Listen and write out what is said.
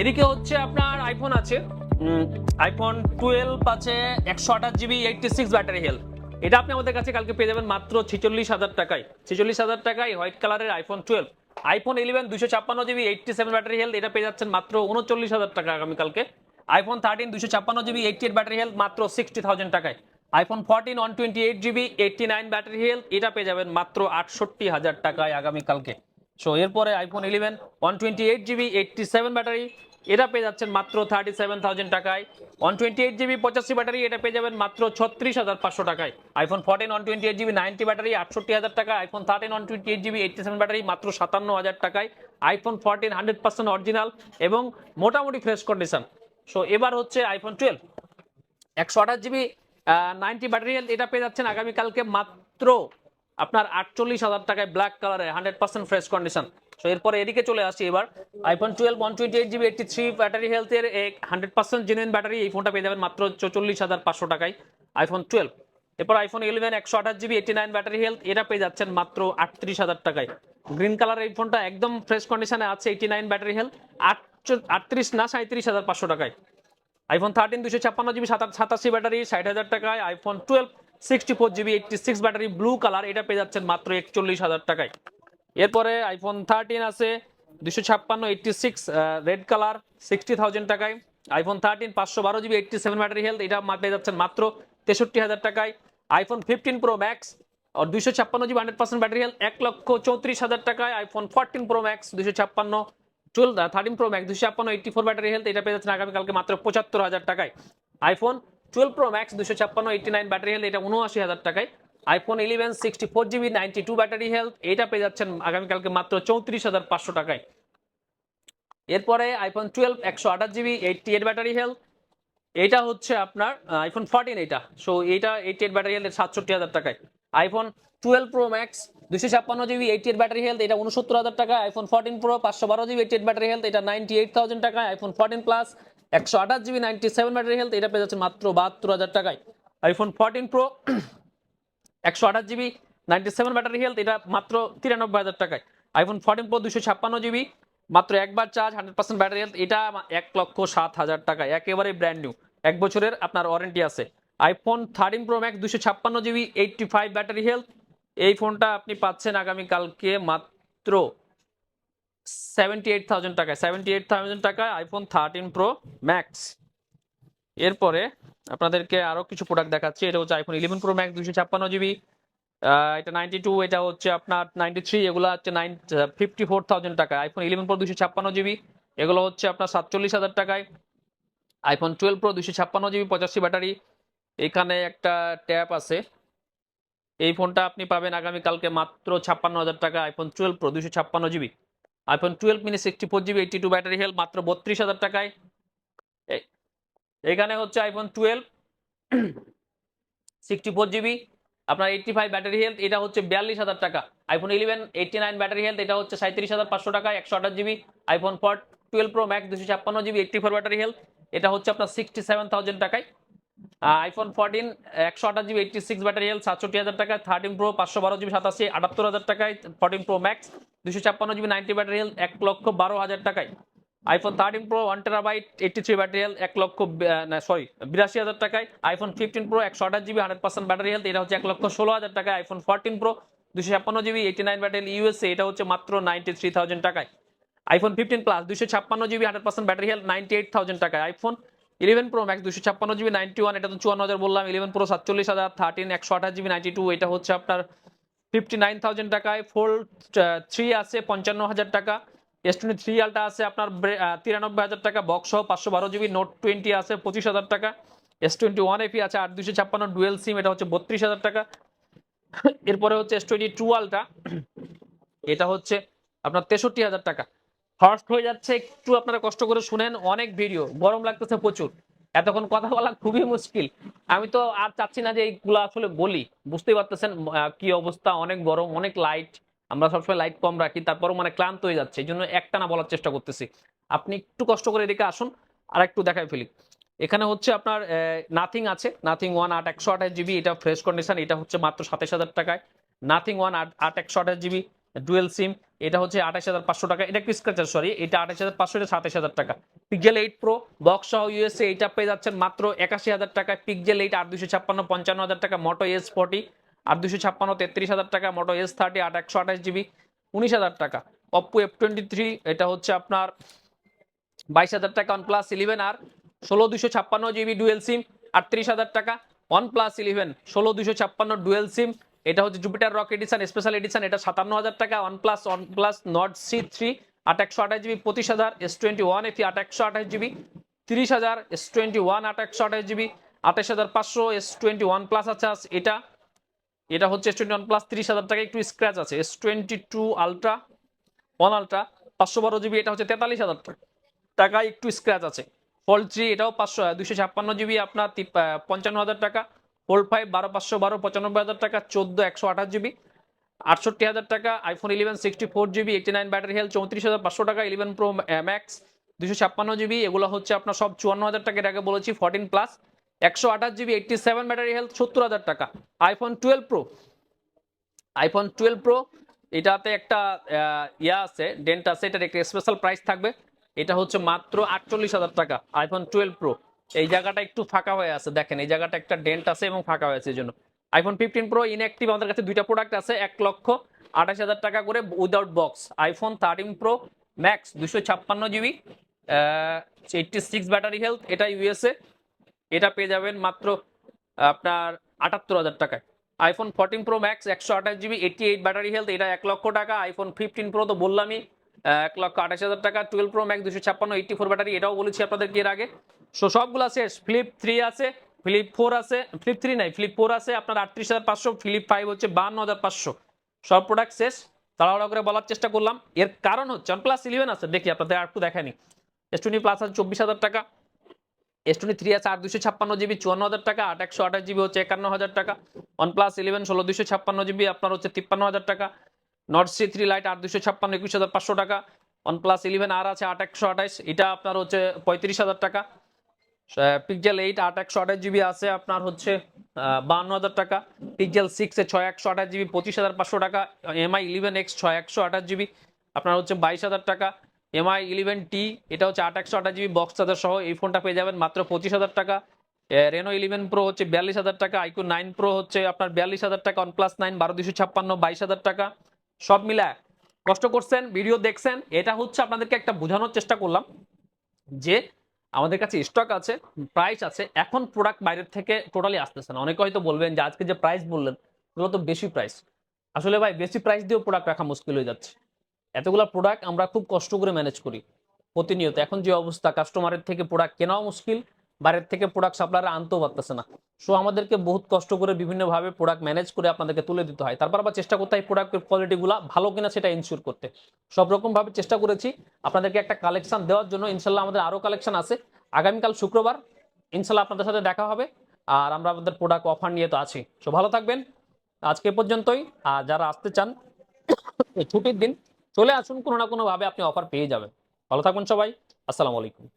এদিকে হচ্ছে আপনার আইফোন আছে। আইফোন টুয়েলভ আছে একশো আঠাশ GB eighty six battery health এটা আপনি আমাদের কাছে কালকে পেয়ে যাবেন মাত্র ছেচল্লিশ হাজার টাকায়। ছেচল্লিশ হাজার টাকায় হোয়াইট কালারের আইফোন টুয়েলভ আইফোন ইলেভেন দুশো ছাপ্পান্ন GB eighty seven battery health এটা পেয়ে যাচ্ছেন মাত্র উনচল্লিশ হাজার টাকা আগামীকালকে আইফোন থার্টিন দুশো ছাপ্পান্ন GB eighty eight battery health মাত্র সিক্সটি থাউজেন্ড টাকায়। IPhone fourteen one twenty eight GB eighty nine battery health এটা পেয়ে যাবেন মাত্র আটষট্টি হাজার টাকায় আগামীকালকে সো এরপরে iPhone eleven one twenty eight GB eighty seven battery এটা পেয়ে যাচ্ছেন মাত্র থার্টি সেভেন থাউজেন্ড টাকায়। ওয়ান টোয়েন্টি এইট জিবি পঁচাশি ব্যাটারি, এটা পেয়ে যাবেন মাত্র ছত্রিশ হাজার পাঁচশো টাকায়। IPhone fourteen one twenty eight GB ninety battery, আটষট্টি হাজার টাকা। IPhone thirteen one twenty eight GB eighty seven battery, মাত্র সাতান্ন হাজার টাকায়। IPhone fourteen hundred percent original এবং মোটামুটি ফ্রেশ কন্ডিশন সো এবার হচ্ছে আইফোন টুয়েলভ একশো আঠাশ জিবি নাইনটি ব্যাটারি এটা পেয়ে যাচ্ছেন আগামীকালকে মাত্র আপনার আটচল্লিশ হাজার টাকায় ব্ল্যাক কালারে hundred percent fresh condition so এরপরে এদিকে চলে আসছি এবার। IPhone twelve one twenty eight GB eighty three battery হেলথের এক হান্ড্রেড পার্সেন্ট জেনুইন ব্যাটারি এই ফোনটা পেয়ে যাবেন মাত্র চল্লিশ হাজার পাঁচশো টাকায় আইফোন টুয়েলভ এরপর আইফোন ইলেভেন একশো আঠাশ GB eighty nine battery health এটা পেয়ে যাচ্ছেন মাত্র আটত্রিশ হাজার টাকায়। গ্রিন কালার এই ফোনটা একদম ফ্রেশ কন্ডিশনে আছে এইটি নাইন ব্যাটারি হেলথ আটত্রিশ না সাঁত্রিশ হাজার পাঁচশো টাকায়। আইফোন থার্টিন দুশো ছাপ্পান্ন জিবি সাতাশি ব্যাটারি ষাট হাজার টাকায়। IPhone twelve sixty four GB eighty six battery blue colour এটা পেয়ে যাচ্ছেন মাত্র একচল্লিশ হাজার টাকায়। এরপরে আইফোন থার্টিন আছে দুশো ছাপ্পান্ন eighty six red colour sixty thousand টাকায়। আইফোন থার্টিন পাঁচশো বারো GB eighty seven battery health এটা পেয়ে যাচ্ছেন মাত্র তেষট্টি হাজার টাকায়। আইফোন ফিফটিন প্রো ম্যাক্স আর দুশো ছাপ্পান্ন GB hundred percent battery health এক লক্ষ চৌত্রিশ হাজার টাকায়। আইফোন ফোরটিন প্রো ম্যাক্স দুশো ছাপ্পান্ন টুয়েলভ থার্টিন প্রো ম্যাক্স দুশো ছাপ্পান্ন এইটটি ফোর ব্যাটারি হেলথ এটা পেয়ে যাচ্ছেন আগামীকালকে মাত্র পঁচাত্তর হাজার টাকায়। আইফোন টুয়েলভ প্রো ম্যাক্স দুশো ছাপ্পান্ন এইটটি নাইন ব্যাটারি হেলথ এটা উনআশি হাজার টাকায়। IPhone eleven sixty four GB ninety two battery health এটা পেয়ে যাচ্ছেন আগামীকালকে মাত্র চৌত্রিশ হাজার পাঁচশো টাকায়। এরপরে আইফোন টুয়েলভ একশো আঠাশ GB eighty eight battery health এটা হচ্ছে আপনার আইফোন ফোরটিন এটা। So eighty eight battery health সাতষট্টি হাজার টাকায়। আইফোন টুয়েলভ প্রো ম্যাক্স দুশো ছাপ্পান্ন GB eighty eight battery health এটা উনসত্তর হাজার টাকা আইফোন ফোরটিন প্রো পাঁচশো বারো GB eighty eight battery health এটা নাইনটি এইট থাউজেন্ড টাকা আইফোন ফোরটিন প্লাস একশো আঠাশ GB ninety seven battery health এটা পেয়ে যাচ্ছে মাত্র বাহাত্তর হাজার টাকায়। আইফোন ফোরটিন প্রো একশো আঠাশ GB, ninety seven battery health, এটা মাত্র তিরানব্বই হাজার টাকায়। আইফোন ফোরটিন প্রো দুশো ছাপ্পান্ন জিবি, মাত্র একবার charge hundred percent battery health এটা এক লক্ষ সাত হাজার টাকা একেবারে ব্র্যান্ড নিউ এক বছরের আপনার ওয়ারেন্টি আছে। আইফোন থার্টিন প্রো ম্যাক্স দুশো ছাপ্পান্ন GB eighty five battery health এই ফোনটা আপনি পাচ্ছেন আগামীকালকে মাত্র সেভেন্টি এইট থাউজেন্ড টাকায়। সেভেন্টি এইট থাউজেন্ড টাকায় আইফোন থার্টিন প্রো ম্যাক্স এরপরে আপনাদেরকে আরও কিছু প্রোডাক্ট দেখাচ্ছি। এটা হচ্ছে আইফোন ইলেভেন প্রো ম্যাক্স দুশো ছাপ্পান্ন জিবি এটা নাইনটি টু এটা হচ্ছে আপনার নাইনটি থ্রি এগুলো হচ্ছে নাইন ফিফটি ফোর থাউজেন্ড টাকায় আইফোন ইলেভেন প্রো দুশো ছাপ্পান্ন জিবি এগুলো হচ্ছে আপনার সাতচল্লিশ হাজার টাকায়। আইফোন টুয়েলভ প্রো দুশো ছাপ্পান্ন জিবি পঁচাশি ব্যাটারি। এখানে একটা ট্যাপ আছে। এই ফোনটা আপনি পাবেন আগামীকালকে মাত্র ছাপ্পান্ন হাজার টাকা আইফোন টুয়েলভ প্রো দুশো ছাপ্পান্ন GB iPhone twelve mini sixty four GB eighty two battery health মাত্র বত্রিশ হাজার টাকায়। এখানে হচ্ছে iPhone twelve sixty four GB আপনার এইটটি ফাইভ ব্যাটারি হেলথ এটা হচ্ছে বিয়াল্লিশ হাজার টাকা। IPhone eleven eighty nine battery health এটা হচ্ছে সাঁত্রিশ হাজার পাঁচশো টাকা, একশো আঠাশ GB iPhone four twelve Pro Max দুশো ছাপ্পান্ন GB eighty four battery health এটা হচ্ছে আপনার সিক্সটি সেভেন থাউজেন্ড টাকায় আইফোন ফোরটিন একশো আঠাশ GB eighty six battery health সাতষট্টি হাজার টাকা। থার্টিন প্রো পাঁচশো বারো জিবি সাতাশি, আটাত্তর হাজার টাকায়। ফোরটিন প্রো ম্যাক্স দুশো ছাপ্পান্ন জিবি নাইনটি ব্যাটারি হেলথ এক লক্ষ বারো হাজার টাকায়। IPhone thirteen Pro one terabyte eighty three battery health এক লক্ষ সরি বিরাশি হাজার টাকায় আইফোন ফিফটিন প্রো একশো আঠাশ GB hundred percent battery health এটা হচ্ছে এক লক্ষ ষোলো হাজার টাকায় আইফোন ফোরটিন প্রো দুশো ছাপ্পান্ন GB eighty nine battery USA এটা হচ্ছে মাত্র নাইনটি থ্রি থাউজেন্ড টাকায়। আইফোন ফিফটিন প্লাস দুশো ছাপ্পান্ন GB hundred percent battery health ninety eight thousand টাকায়। আইফোন ইলেভেন প্রো ম্যাক্স দুশো ছাপ্পান্ন জিবি নাইনটি ওয়ান এটা তো চুয়ান্ন হাজার বললাম ইলেভেন প্রো সাতচল্লিশ হাজার থার্টিন একশো আঠাশ জিবি নাইনটি টু এটা হচ্ছে আপনার ফিফটি নাইন থাউজেন্ড টাকায় ফোল্ড থ্রি আছে, পঞ্চান্ন হাজার টাকা। এস টোয়েন্টি থ্রি আলটা আছে আপনার তিরানব্বই হাজার টাকা বক্স পাঁচশো বারো জিবি নোট টোয়েন্টি আছে পঁচিশ হাজার টাকা। এস টোয়েন্টি ওয়ান এপি আছে আট দুশো ছাপ্পান্ন ডুয়েল সিম এটা হচ্ছে বত্রিশ হাজার টাকা। এরপরে হচ্ছে এস টোয়েন্টি টু আলটা এটা হচ্ছে আপনার তেষট্টি হাজার টাকা। ফার্স্ট হয়ে যাচ্ছে, একটু আপনারা কষ্ট করে শুনেন, অনেক ভিডিও গরম লাগতেছে প্রচুর। এতক্ষণ কথা বলা খুবই মুশকিল। আমি তো আর চাচ্ছি না যে এইগুলো আসলে বলি, বুঝতেই পারতেছেন কি অবস্থা, অনেক গরম, অনেক লাইট আমরা সবসময় লাইট কম রাখি, তারপরও মানে ক্লান্ত হয়ে যাচ্ছে এই জন্য একটা না বলার চেষ্টা করতেছি। আপনি একটু কষ্ট করে এদিকে আসুন, আর একটু দেখাই ফেলি। এখানে হচ্ছে আপনার নাথিং আছে নাথিং ওয়ান আট একশো আঠাশ জিবি এটা ফ্রেশ কন্ডিশন এটা হচ্ছে মাত্র সাতাশ হাজার টাকায়। নাথিং ওয়ান আট আট একশো আঠাশ জিবি ডুয়েল সিম এটা হচ্ছে আঠাশ হাজার পাঁচশো টাকা, এটা একটু স্ক্র্যাচার সরি এটা আঠাশ হাজার পাঁচশো, এটা সাতাশ হাজার টাকা। পিকজেল এইট প্রো বক্স সহ ইউএসএ এটা পেয়ে যাচ্ছেন মাত্র একাশি হাজার টাকা পিকজেল এইট আট দুশো ছাপ্পান্ন, পঞ্চান্ন হাজার টাকা মোটো এস ফোর্টি আট দুশো ছাপ্পান্ন, তেত্রিশ হাজার টাকা মোটো এস থার্টি আট একশো আঠাশ জিবি, উনিশ হাজার টাকা। অপ্পো এফ টোয়েন্টি থ্রি এটা হচ্ছে আপনার বাইশ হাজার টাকা ওয়ান প্লাস ইলেভেন আর ষোলো দুশো ছাপ্পান্ন জিবি ডুয়েল সিম আটত্রিশ হাজার টাকা ওয়ান প্লাস ইলেভেন ষোলো দুশো ছাপ্পান্ন ডুয়েল সিম এটা হচ্ছে Jupiter rock edition special edition এটা সাতান্ন হাজার টাকা one plus one plus Nord C three আট একশো আঠাশ জিবি, পঁচিশ হাজার এস টোয়েন্টি ওয়ান এফি আট একশো আঠাশ জিবি, তিরিশ হাজার এস টোয়েন্টি ওয়ান আট একশো আঠাশ জিবি, আঠাশ হাজার পাঁচশো এস টোয়েন্টি ওয়ান প্লাস আছে, এটা এটা হচ্ছে এস টোয়েন্টি ওয়ান প্লাস তিরিশ হাজার টাকা একটু স্ক্র্যাচ আছে। S twenty two ultra one ultra পাঁচশো বারো জিবি এটা হচ্ছে তেতাল্লিশ হাজার টাকা টাকা একটু স্ক্র্যাচ আছে। ফোল্ড থ্রি এটাও পাঁচশো দুশো ছাপ্পান্ন জিবি আপনার পঞ্চান্ন হাজার টাকা। ফোল্ড ফাইভ বারো, পাঁচশো, বারো, পঁচানব্বই হাজার টাকা, চোদ্দ, একশো আঠাশ জিবি আটষট্টি হাজার টাকা iPhone eleven sixty four GB eighty nine battery health চৌত্রিশ হাজার পাঁচশো টাকা ইলেভেন প্রো ম্যাক্স দুশো ছাপ্পান্ন জিবি এগুলো হচ্ছে আপনার সব চুয়ান্ন হাজার টাকা আগে বলেছি ফোরটিন প্লাস একশো আঠাশ GB eighty seven battery health সত্তর হাজার টাকা। IPhone twelve Pro iPhone twelve Pro এটাতে একটা ইয়া আছে ডেন্ট আছে, এটার একটা স্পেশাল প্রাইস থাকবে। এটা হচ্ছে মাত্র আটচল্লিশ হাজার টাকা আইফোন টুয়েলভ প্রো এই জায়গাটা একটু ফাঁকা হয়ে আছে, দেখেন, এই জায়গাটা একটা ডেন্ট আছে এবং ফাঁকা হয়েছে এই জন্য। আইফোন ফিফটিন প্রো ইনঅ্যাক্টিভ আমাদের কাছে দুইটা প্রোডাক্ট আছে, এক লক্ষ আঠাশ হাজার টাকা করে without box iPhone thirteen Pro Max দুশো ছাপ্পান্ন GB eighty six battery health এটা ইউএসএ এটা পেয়ে যাবেন মাত্র, আপনার আটাত্তর হাজার টাকায়। আইফোন ফোরটিন প্রো ম্যাক্স একশো আঠাশ GB eighty eight battery health এটা এক লক্ষ টাকা। আইফোন ফিফটিন প্রো তো বললামই, এক লক্ষ আঠাশ হাজার টাকা। টুয়েলভ প্রো ম্যাক্স দুশো ছাপ্পান্ন এইটটি ফোর ব্যাটারি এটাও বলেছি আপনাদেরকে এর আগে। সো সবগুলো শেষ। ফ্লিপ থ্রি আছে ফ্লিপ ফোর আছে ফ্লিপ থ্রি নাই ফ্লিপ ফোর আছে, আপনার আটত্রিশ হাজার পাঁচশো ফ্লিপ ফাইভ হচ্ছে বান্ন হাজার পাঁচশো। সব প্রোডাক্ট শেষ। তাড়াহুড়া করে বলার চেষ্টা করলাম। এর কারণ হচ্ছে প্লাস ইলেভেন আছে, দেখি আপনাদের আর একটু দেখানি এস টোয়েন্টি প্লাস আছে চব্বিশ হাজার টাকা। এস টোয়েন্টি থ্রি আছে আট দুশো ছাপ্পান্ন জিবি চুয়ান্ন হাজার টাকা, আট একশো আঠাশ জিবি হচ্ছে একান্ন হাজার টাকা। ওয়ান প্লাস ইলেভেন ষোলো দুশো ছাপ্পান্ন জিবি আপনার হচ্ছে তিপ্পান্ন হাজার টাকা। নট সি থ্রি লাইট আট দুশো ছাপ্পান্ন, একুশ হাজার পাঁচশো টাকা। ওয়ান প্লাস ইলেভেন আর আছে আট একশো আঠাশ, এটা আপনার হচ্ছে পঁয়ত্রিশ হাজার টাকা। পিকজেল এইট আট একশো আঠাশ জিবি আছে আপনার হচ্ছে বান্ন হাজার টাকা। পিকজেল সিক্সে ছয় একশো আঠাশ জিবি পঁচিশ হাজার পাঁচশো টাকা। এমআই ইলেভেন এক্স ছয় একশো আঠাশ জিবি আপনার হচ্ছে বাইশ হাজার টাকা। এমআই ইলেভেন টি এটা হচ্ছে আট একশো আঠাশ জিবি বক্স চার্জার সহ, এই ফোনটা পেয়ে যাবেন মাত্র পঁচিশ হাজার টাকা। রেনো ইলেভেন প্রো হচ্ছে বিয়াল্লিশ হাজার টাকা আইকু নাইন প্রো হচ্ছে আপনার বিয়াল্লিশ হাজার টাকা ওয়ান নাইন বারো দুশো ছাপ্পান্ন, বাইশ হাজার টাকা। সব মিলায় কষ্ট করছেন ভিডিও দেখছেন, এটা হচ্ছে আপনাদেরকে একটা বোঝানোর চেষ্টা করলাম যে আমাদের কাছে স্টক আছে প্রাইস আছে, এখন প্রোডাক্ট বাইরের থেকে টোটালি আসতেছে না। অনেকে হয়তো বলবেন যে আজকে যে প্রাইস বললেন, এগুলো তো বেশি প্রাইস আসলে ভাই, বেশি প্রাইস দিয়েও প্রোডাক্ট রাখা মুশকিল হয়ে যাচ্ছে। এতগুলো প্রোডাক্ট আমরা খুব কষ্ট করে ম্যানেজ করি, প্রতিনিয়ত। এখন যে অবস্থা কাস্টমারের থেকে প্রোডাক্ট কেনাও মুশকিল বাইরের থেকে প্রোডাক্ট সাপ্লায়ার আনতেও পারতেছে না। সো আমাদেরকে বহুত কষ্ট করে বিভিন্নভাবে প্রোডাক্ট ম্যানেজ করে আপনাদেরকে তুলে দিতে হয়। তারপর আবার চেষ্টা করতে হয় প্রোডাক্টের কোয়ালিটিগুলো ভালো কিনা সেটা ইনশিওর করতে। সব রকম ভাবে চেষ্টা করেছি। আপনাদেরকে একটা কালেকশন দেওয়ার জন্য ইনশাল্লাহ আমাদের আরও কালেকশন আছে। আগামীকাল শুক্রবার ইনশাল্লাহ আপনাদের সাথে দেখা হবে আর আমরা আমাদের প্রোডাক্ট অফার নিয়ে তো আছি। সো ভালো থাকবেন। আজকে পর্যন্তই। আর যারা আসতে চান ছুটির দিন চলে আসুন কোনো না কোনোভাবে আপনি অফার পেয়ে যাবেন। ভালো থাকবেন সবাই আসসালামু আলাইকুম।